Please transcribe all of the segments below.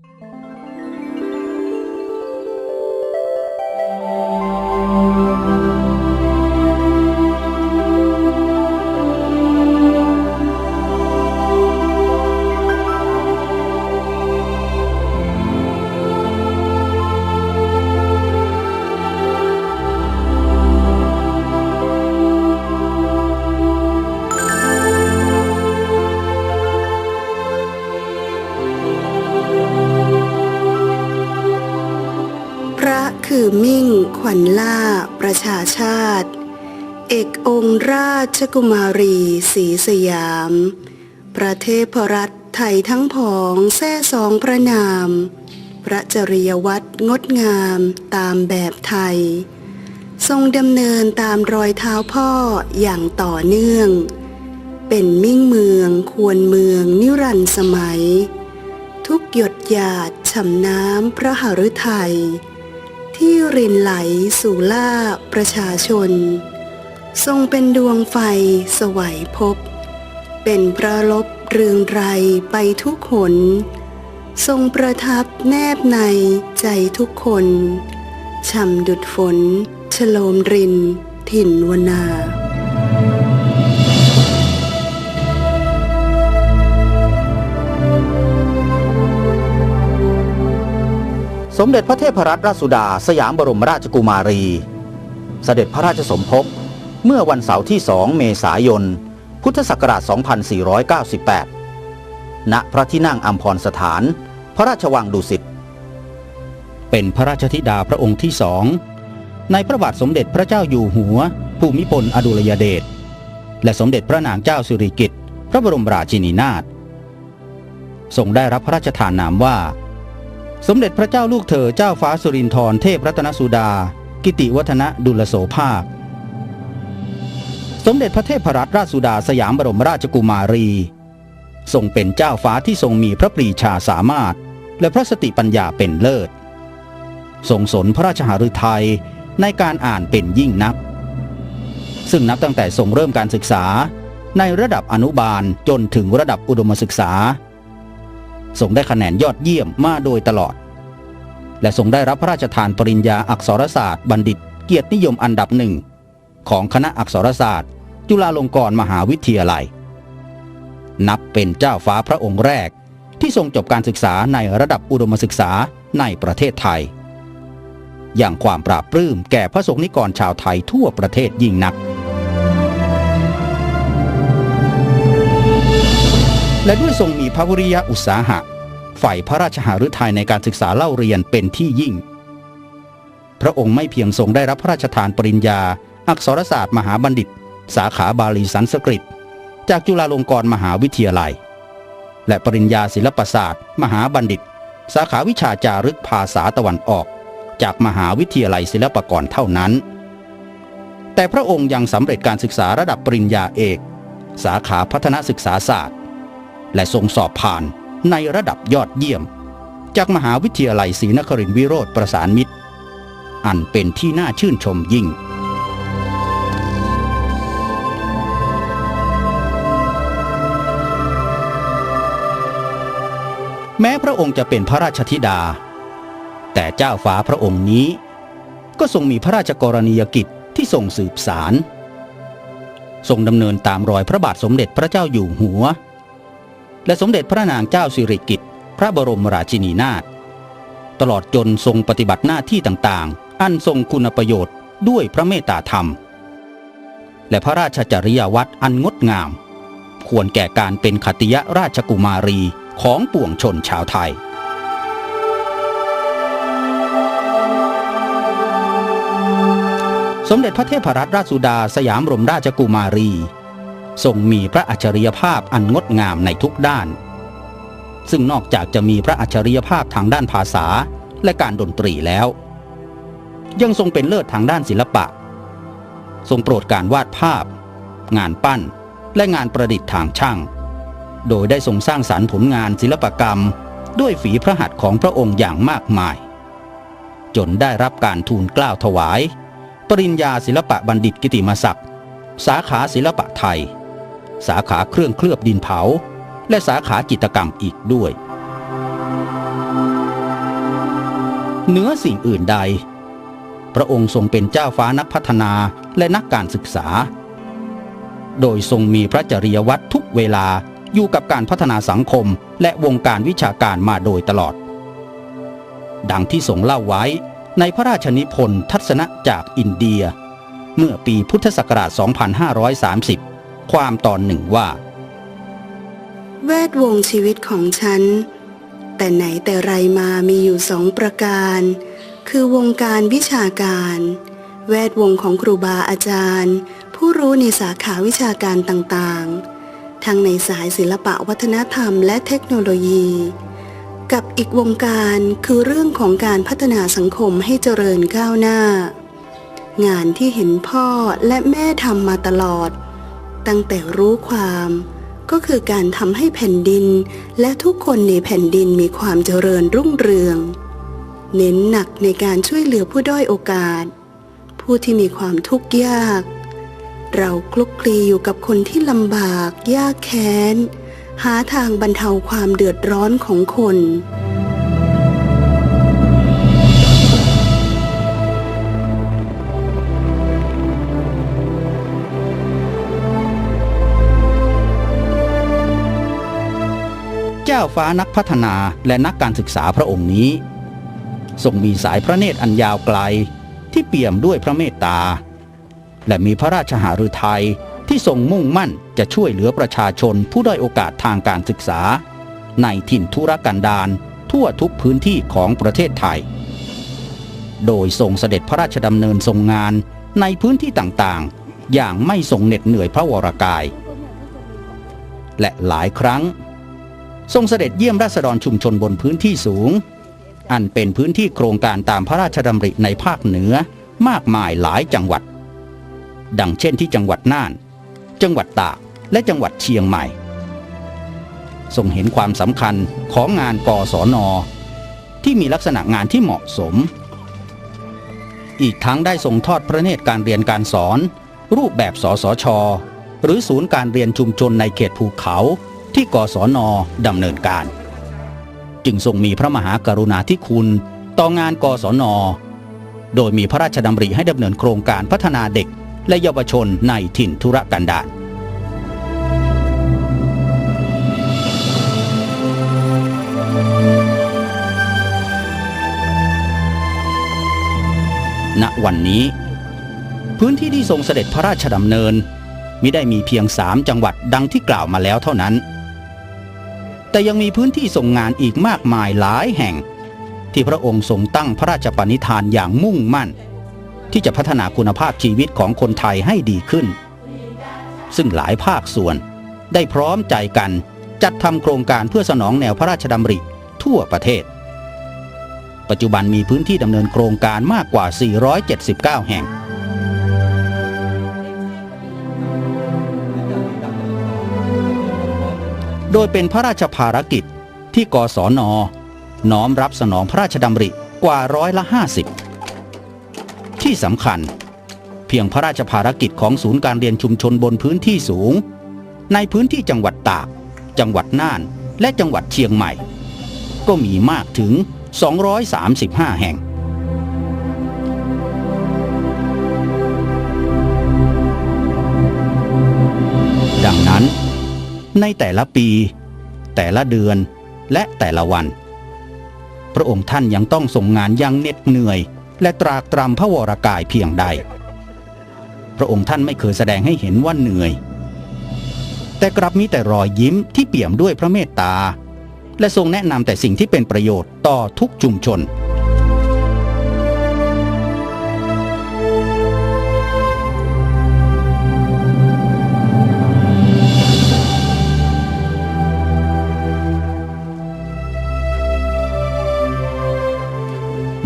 พ วัญล่า ประชาชาติ เอกองค์ราชกุมารีศรีสยาม ประเทศพรัตไทยทั้งผองแท่สองพระนาม พระจริยวัตรงดงามตามแบบไทย ทรงดำเนินตามรอยเท้าพ่ออย่างต่อเนื่อง เป็นมิ่งเมืองควรเมืองนิรันดร์สมัย ทุกหยดหยาดฉ่ำน้ำพระหฤทัย ที่รินไหลสู่ล่าประชาชน ทรงเป็นดวงไฟสวัยภพเป็นพระลบเรืองไรไปทุกหน ทรงประทับแนบในใจทุกคนช่ำดุดฝนฉโลมริน ถิ่นวนา สมเด็จพระเทพรัตนราชสุดาสยามบรมราชกุมารี เสด็จพระราชสมภพเมื่อวันเสาร์ที่ 2 เมษายน พุทธศักราช 2498 ณ พระที่นั่งอัมพรสถาน พระราชวังดุสิต เป็นพระราชธิดาพระองค์ที่สองในพระบาทสมเด็จพระเจ้าอยู่หัว ภูมิพลอดุลยเดช และสมเด็จพระนางเจ้าสิริกิติ์ พระบรมราชินีนาถ ทรงได้รับพระราชทานนามว่า สมเด็จพระเจ้าลูกเธอเจ้าฟ้าสุรินทร์เทพรัตนสุดา กิติวัฒนะดุลโสภาค สมเด็จพระเทพรัตนราชสุดาสยามบรมราชกุมารีทรงเป็นเจ้าฟ้าที่ทรงมีพระปรีชาสามารถ และพระสติปัญญาเป็นเลิศ ทรงสนพระราชหฤทัยในการอ่านเป็นยิ่งนัก ซึ่งนับตั้งแต่ทรงเริ่มการศึกษาในระดับอนุบาลจนถึงระดับอุดมศึกษา ทรงได้คะแนนยอดเยี่ยมมาโดยตลอด และทรงได้รับพระราชทานปริญญาอักษรศาสตร์ บัณฑิต เกียรตินิยมอันดับหนึ่งของคณะอักษรศาสตร์ จุฬาลงกรณ์มหาวิทยาลัย นับเป็นเจ้าฟ้าพระองค์แรกที่ทรงจบการศึกษาในระดับอุดมศึกษาในประเทศไทย อย่างความปราบปลื้มแก่พระสงฆ์นิกรชาวไทยทั่วประเทศยิ่งนัก และด้วยทรงมีพระวริยะอุตสาหะ ฝ่ายพระราชหฤทัยในการศึกษาเล่าเรียนเป็นที่ยิ่ง พระองค์ไม่เพียงทรงได้รับพระราชทานปริญญา อักษรศาสตร์มหาบัณฑิต สาขาบาลีสันสกฤต จากจุฬาลงกรณ์มหาวิทยาลัย และปริญญาศิลปศาสตร์ มหาบัณฑิต สาขาวิชาจารึกภาษาตะวันออก จากมหาวิทยาลัยศิลปากรเท่านั้น แต่พระองค์ยังสำเร็จการศึกษาระดับปริญญาเอก สาขาพัฒนศึกษาศาสตร์ และทรงสอบผ่านในระดับยอดเยี่ยม จากมหาวิทยาลัยศรีนครินทรวิโรธประสานมิตร อันเป็นที่น่าชื่นชมยิ่งแม้พระองค์จะเป็นพระราชธิดา แต่เจ้าฟ้าพระองค์นี้ ก็ทรงมีพระราชกรณียกิจที่ทรงสืบสาร ทรงดำเนินตามรอยพระบาทสมเด็จพระเจ้าอยู่หัว และสมเด็จพระนางเจ้าสิริกิติ์พระบรมราชินีนาถตลอดจนทรงปฏิบัติหน้าที่ต่างๆ อันทรงคุณประโยชน์ด้วยพระเมตตาธรรม และพระราชจริยวัตรอันงดงาม ควรแก่การเป็นขติยราชกุมารีของปวงชนชาวไทยสมเด็จพระเทพรัตนราชสุดาสยามบรมราชกุมารี ทรงมีพระอัจฉริยภาพอันงดงามในทุกด้าน ซึ่งนอกจากจะมีพระอัจฉริยภาพทางด้านภาษาและการดนตรีแล้ว ยังทรงเป็นเลิศทางด้านศิลปะ ทรงโปรดการวาดภาพ งานปั้นและงานประดิษฐ์ทางช่าง โดยได้ทรงสร้างสรรค์ผลงานศิลปกรรม ด้วยฝีพระหัตถ์ของพระองค์อย่างมากมาย จนได้รับการทูลเกล้าถวาย ปริญญาศิลปะบัณฑิตกิติมศักดิ์สาขาศิลปะไทย สาขาเครื่องเคลือบดินเผา และสาขาจิตกรรมอีกด้วยเหนือสิ่งอื่นใด พระองค์ทรงเป็นเจ้าฟ้านักพัฒนาและนักการศึกษา โดยทรงมีพระจริยวัตรทุกเวลาอยู่กับการพัฒนาสังคมและวงการวิชาการมาโดยตลอด ดังที่ทรงเล่าไว้ในพระราชนิพนธ์ทัศนะจากอินเดีย เมื่อปีพุทธศักราช 2530 ความตอนหนึ่งว่า แวดวงชีวิตของฉัน แต่ไหนแต่ไรมามีอยู่สองประการ คือวงการวิชาการ แวดวงของครูบาอาจารย์ ผู้รู้ในสาขาวิชาการต่างๆ ทั้งในสายศิลปะวัฒนธรรมและเทคโนโลยี กับอีกวงการคือเรื่องของการพัฒนาสังคมให้เจริญก้าวหน้า งานที่เห็นพ่อและแม่ทำมาตลอด ตั้งแต่รู้ความ ก็คือการทำให้แผ่นดิน และทุกคนในแผ่นดินมีความเจริญรุ่งเรือง เน้นหนักในการช่วยเหลือผู้ด้อยโอกาส ผู้ที่มีความทุกข์ยาก เราคลุกคลีอยู่กับคนที่ลำบาก ยากแค้น หาทางบรรเทาความเดือดร้อนของคน เจ้าฟ้านักพัฒนาและนักการศึกษาพระองค์นี้ทรงมีสายพระเนตรอันยาวไกลที่เปี่ยมด้วยพระเมตตา และมีพระราชหฤทัยที่ทรงมุ่งมั่นจะช่วยเหลือประชาชนผู้ด้อยโอกาสทางการศึกษา ในถิ่นทุรกันดารทั่วทุกพื้นที่ของประเทศไทย โดยทรงเสด็จพระราชดำเนินทรงงานในพื้นที่ต่างๆ อย่างไม่ทรงเหน็ดเหนื่อยพระวรากาย และหลายครั้ง ทรงเสด็จเยี่ยมราษฎรชุมชนบนพื้นที่สูง อันเป็นพื้นที่โครงการตามพระราชดำริในภาคเหนือมากมายหลายจังหวัด ดังเช่นที่จังหวัดน่าน จังหวัดตากและจังหวัดเชียงใหม่ ทรงเห็นความสำคัญของงานกศนที่มีลักษณะงานที่เหมาะสม อีกทั้งได้ทรงทอดพระเนตรการเรียนการสอน รูปแบบสสช หรือศูนย์การเรียนชุมชนในเขตภูเขา ที่กศนดำเนินการ จึงทรงมีพระมหากรุณาธิคุณต่องานกศน โดยมีพระราชดำริให้ดำเนินโครงการพัฒนาเด็กและเยาวชนในถิ่นธุรกันดารณวันนี้ พื้นที่ที่ทรงเสด็จพระราชดำเนินมิได้มีเพียงสามจังหวัดดังที่กล่าวมาแล้วเท่านั้น แต่ยังมีพื้นที่ส่งงานอีกมากมายหลายแห่ง ที่พระองค์ทรงตั้งพระราชปณิธานอย่างมุ่งมั่น ที่จะพัฒนาคุณภาพชีวิตของคนไทยให้ดีขึ้น ซึ่งหลายภาคส่วนได้พร้อมใจกันจัดทำโครงการเพื่อสนองแนวพระราชดำริทั่วประเทศ ปัจจุบันมีพื้นที่ดำเนินโครงการมากกว่า 479 แห่ง โดยเป็นพระราชภารกิจที่กศนน้อมรับสนองพระราชดำริกว่าร้อยละ 50 ที่สำคัญ เพียงพระราชภารกิจของศูนย์การเรียนชุมชนบนพื้นที่สูง ในพื้นที่จังหวัดตาก จังหวัดน่าน และจังหวัดเชียงใหม่ ก็มีมากถึง 235 แห่ง ในแต่ละปี แต่ละเดือนและแต่ละวัน พระองค์ท่านยังต้องส่งงานยังเหน็ดเหนื่อย และตรากตรำพระวรากายเพียงใด พระองค์ท่านไม่เคยแสดงให้เห็นว่าเหนื่อย แต่กลับมีแต่รอยยิ้มที่เปี่ยมด้วยพระเมตตา และทรงแนะนำแต่สิ่งที่เป็นประโยชน์ต่อทุกชุมชน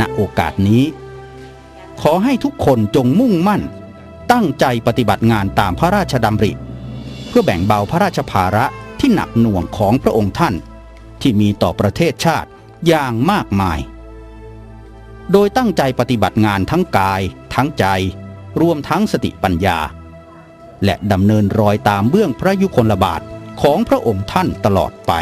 ณโอกาสนี้ ขอให้ทุกคนจงมุ่งมั่น ตั้งใจปฏิบัติงานตามพระราชดำริ เพื่อแบ่งเบาพระราชภาระที่หนักหน่วงของพระองค์ท่าน ที่มีต่อประเทศชาติอย่างมากมาย โดยตั้งใจปฏิบัติงานทั้งกาย ทั้งใจ รวมทั้งสติปัญญา และดำเนินรอยตามเบื้องพระยุคลบาทของพระองค์ท่านตลอดไป